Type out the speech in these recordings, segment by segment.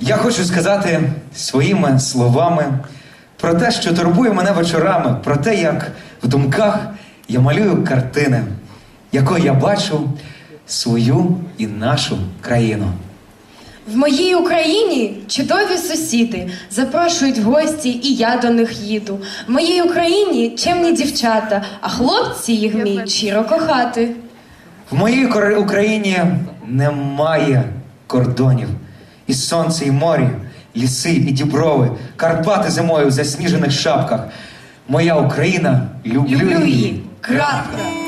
Я хочу сказати своїми словами про те, що турбує мене вечорами, про те, як в думках я малюю картини, якою я бачу свою і нашу країну. В моїй Україні чудові сусіди запрошують в гості, і я до них їду. В моїй Україні чемні дівчата, а хлопці їх вміють щиро кохати. В моїй Україні немає кордонів. І сонце, і море, ліси, і діброви, Карпати зимою в засніжених шапках. Моя Україна, люблю, Люблю її. Крапка.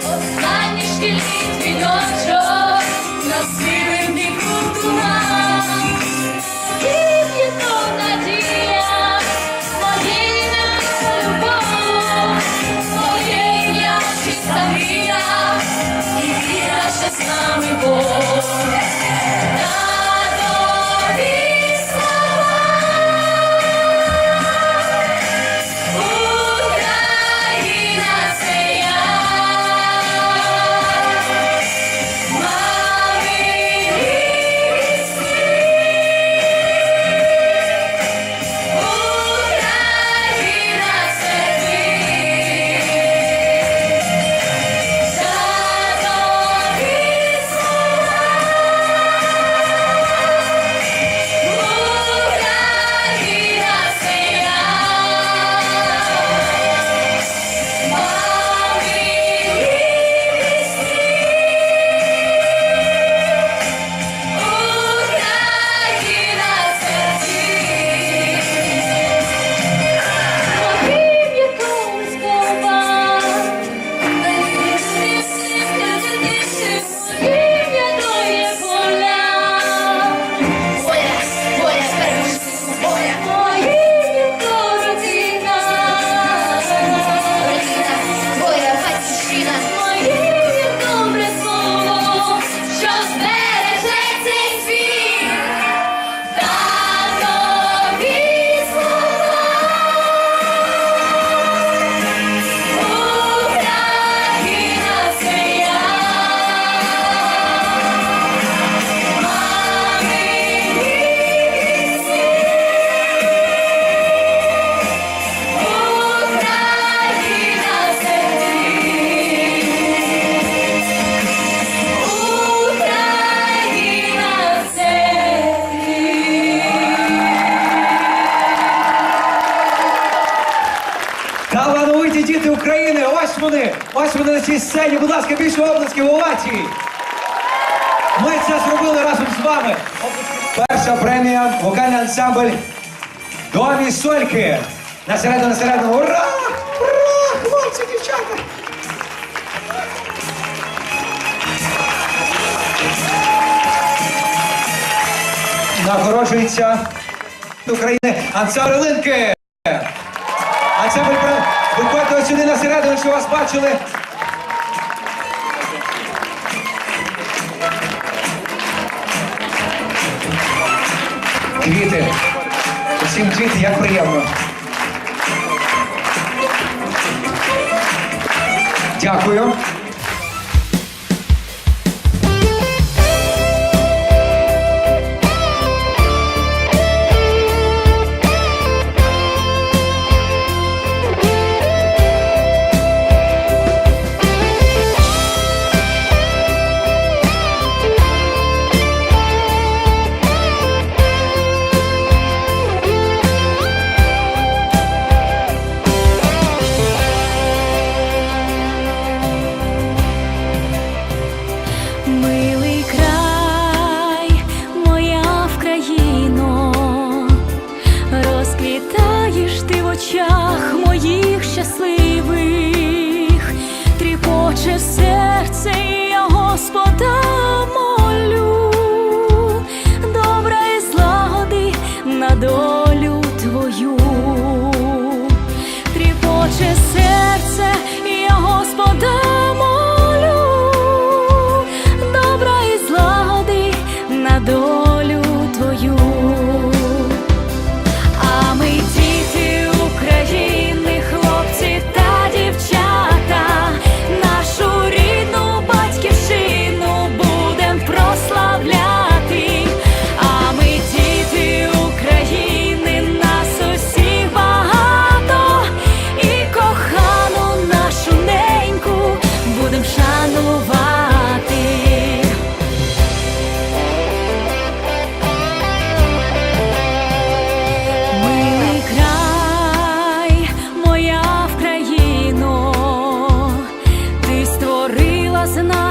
Останній шкільний дзвіночок, на сивим вони, ось вони на цій сцені. Будь ласка, більше обласків овацій. Ми це зробили разом з вами. Перша премія вокальний ансамбль Домі Сольки. На середину, на середину. Ура! Ура! Хлопці, дівчата! Нагороджується України ансамбль Линки. Ансамбль ось сюди на середину, що вас бачили. Квіти. Усім квіти, як приємно. Дякую. очах моїх щасливих, тріпоче серце, я Господа. was enough.